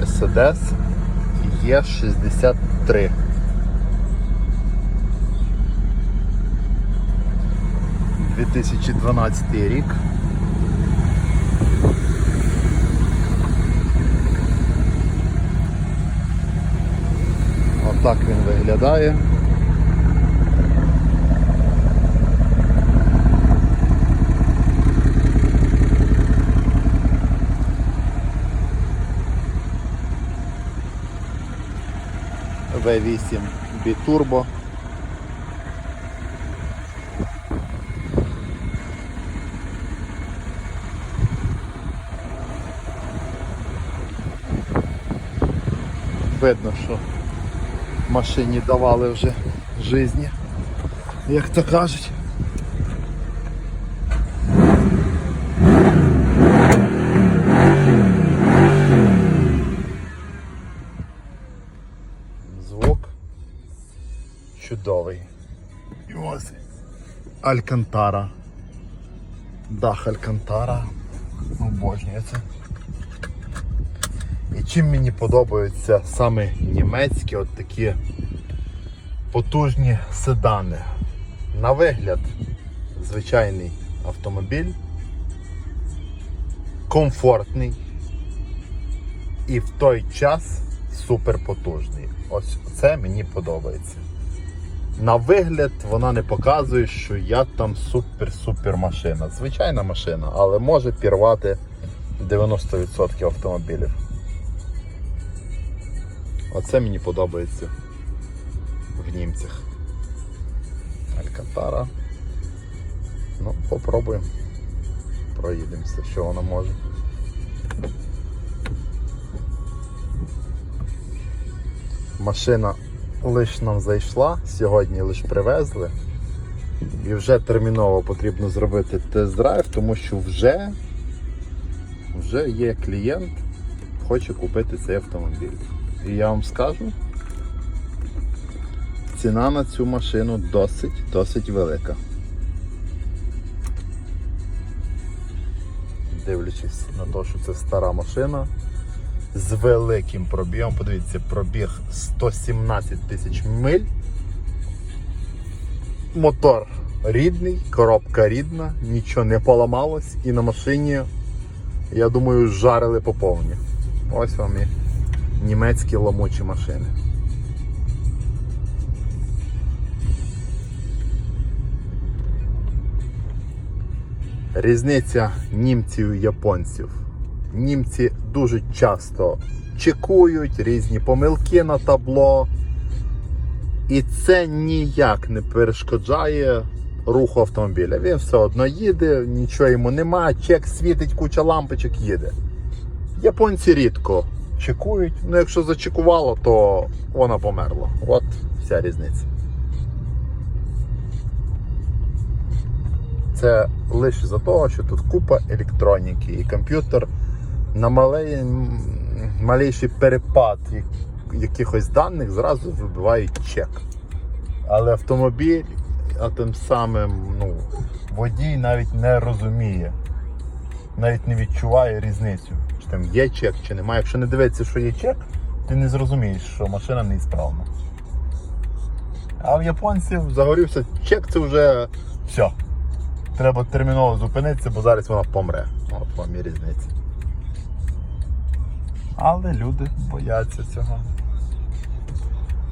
Mercedes E63. Дві тисячі дванадцятий рік. Отак він виглядає. V8 Biturbo. Видно, що машині давали вже житті, як то кажуть. Чудовий. І ось Алькантара. Дах Алькантара. Обожнює це. І чим мені подобаються саме німецькі от такі потужні седани. На вигляд звичайний автомобіль, комфортний і в той час суперпотужний. Ось це мені подобається. На вигляд вона не показує, що я там супер-супер машина. Звичайна машина, але може пірвати 90% автомобілів. Оце мені подобається в німцях. Алькантара. Ну, попробуємо. Проїдемося, що воно може. Машина лише нам зайшла, сьогодні лише привезли. І вже терміново потрібно зробити тест-драйв, тому що вже, вже є клієнт, хоче купити цей автомобіль. І я вам скажу, ціна на цю машину досить, досить велика. Дивлячись на те, що це стара машина з великим пробігом. Подивіться, пробіг 117 тисяч миль. Мотор рідний, коробка рідна, нічого не поламалось і на машині, я думаю, жарили по повні. Ось вам і німецькі ламучі машини. Різниця німців і японців. Німці дуже часто чекують різні помилки на табло. І це ніяк не перешкоджає руху автомобіля. Він все одно їде, нічого йому нема, чек світить, куча лампочок їде. Японці рідко чекують, ну якщо зачекувало, то вона померла. От вся різниця. Це лише за того, що тут купа електроніки і комп'ютер на малий, малейший перепад якихось даних зразу вибивають чек. Але автомобіль, а тим самим ну, водій навіть не розуміє, навіть не відчуває різницю, чи там є чек, чи немає. Якщо не дивитися, що є чек, ти не зрозумієш, що машина неісправна. А в японців загорівся чек, це вже все. Треба терміново зупинитися, бо зараз вона помре. От вам і різниця. Але люди бояться цього.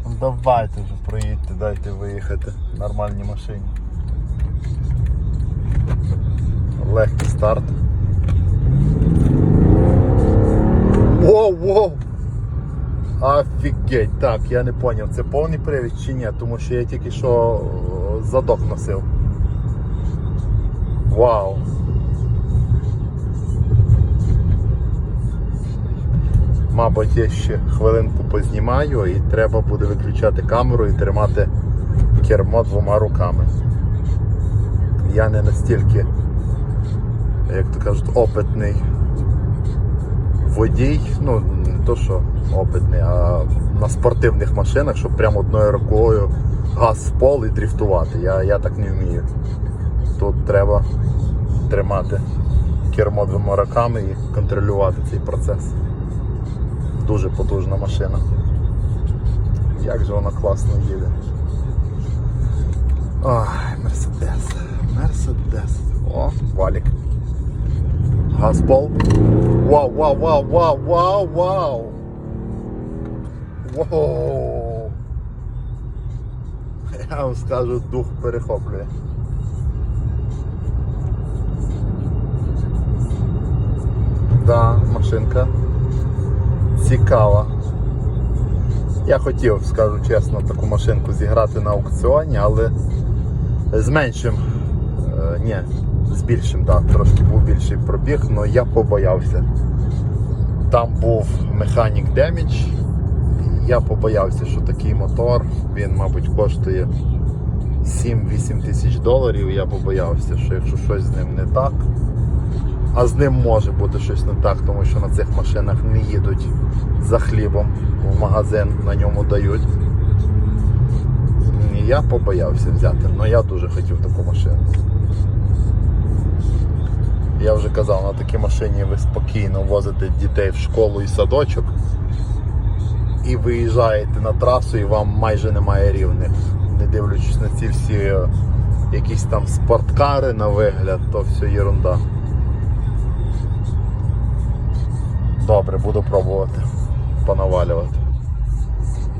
Ну, Давайте вже проїдьте, дайте виїхати в нормальній машині. Легкий старт. Воу, воу! Офігеть, так, я не зрозумів, це повний привід чи ні, тому що я тільки що о, задок носив. Вау! Мабуть, я ще хвилинку познімаю і треба буде виключати камеру і тримати кермо двома руками. Я не настільки, як то кажуть, опитний водій, ну не то що опитний, а на спортивних машинах, щоб прямо одною рукою газ в пол і дріфтувати. Я, я так не вмію. Тут треба тримати кермо двома руками і контролювати цей процес. Дуже потужна машина. Як же вона класно їде. Ой, Мерседес. Мерседес. О, валік. Газпол. Вау, вау, вау, вау, вау, вау. Вау. Я вам скажу, дух перехоплює. Да, машинка цікава. Я хотів, скажу чесно, таку машинку зіграти на аукціоні, але з меншим, е, ні, з більшим, так, трошки був більший пробіг, але я побоявся. Там був механік Damage. Я побоявся, що такий мотор, він, мабуть, коштує 7-8 тисяч доларів. Я побоявся, що якщо щось з ним не так, а з ним може бути щось не так, тому що на цих машинах не їдуть за хлібом в магазин, на ньому дають. І я побоявся взяти, але я дуже хотів таку машину. Я вже казав, на такій машині ви спокійно возите дітей в школу і садочок і виїжджаєте на трасу, і вам майже немає рівних. Не дивлячись на ці всі якісь там спорткари на вигляд, то все єрунда. Добре, буду пробувати понавалювати.